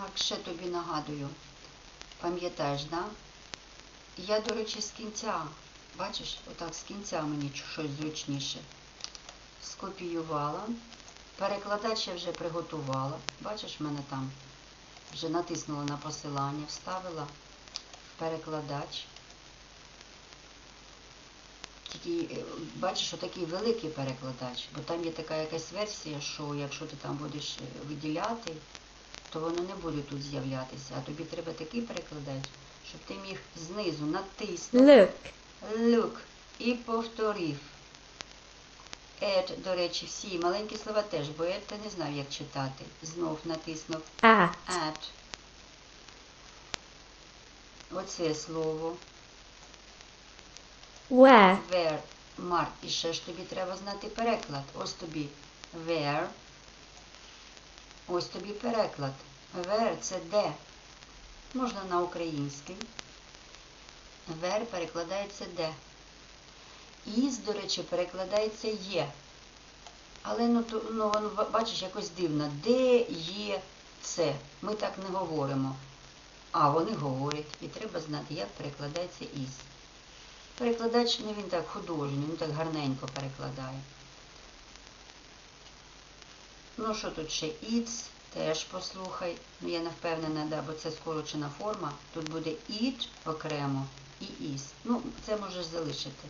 Так, ще тобі нагадую. Пам'ятаєш, да? Я, до речі, з кінця, бачиш, отак з кінця мені щось зручніше. Скопіювала. Перекладач я вже приготувала. Бачиш, в мене там вже натиснула на посилання, вставила перекладач. Тільки, е, бачиш, отакий великий перекладач, бо там є така якась версія, що якщо ти там будеш е, виділяти, то воно не буде тут з'являтися. А тобі треба такий перекладач, щоб ти міг знизу натиснути Look. look і повторив. Add, до речі, всі маленькі слова теж, бо я ти не знав, як читати. Знов натиснув At. add. Оце слово. Where. Where. Марк, і ще ж тобі треба знати переклад. Ось тобі where. Ось тобі переклад. Where це де. Можна на український. Where перекладається де. Із, до речі, перекладається є. Але ну, ну бачиш, якось дивно. Де є це? Ми так не говоримо. А вони говорять. І треба знати, як перекладається із. Перекладач, ну він так художній, він так гарненько перекладає. Ну, що тут ще It's, теж послухай. Ну, я не впевнена, да, бо це скорочена форма. Тут буде it окремо і is. Ну, це можеш залишити.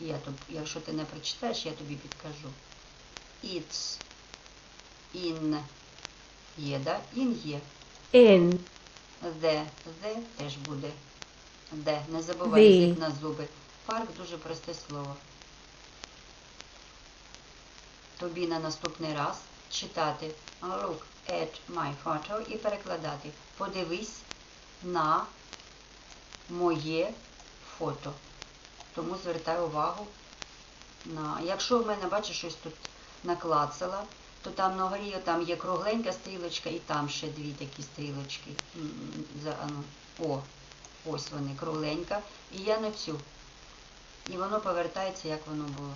Я тут, якщо ти не прочитаєш, я тобі підкажу. It's, in є, да? In є. In. The, the теж буде. Де. Не забувай The. на зуби. Парк дуже просте слово. Тобі на наступний раз читати Look at my photo і перекладати. Подивись на моє фото. Тому звертай увагу на. Якщо в мене, бачиш, щось тут наклацала, то там на горі там є кругленька стрілочка і там ще дві такі стрілочки. Ну, о, ось вони, кругленька. І я на цю. І воно повертається, як воно було.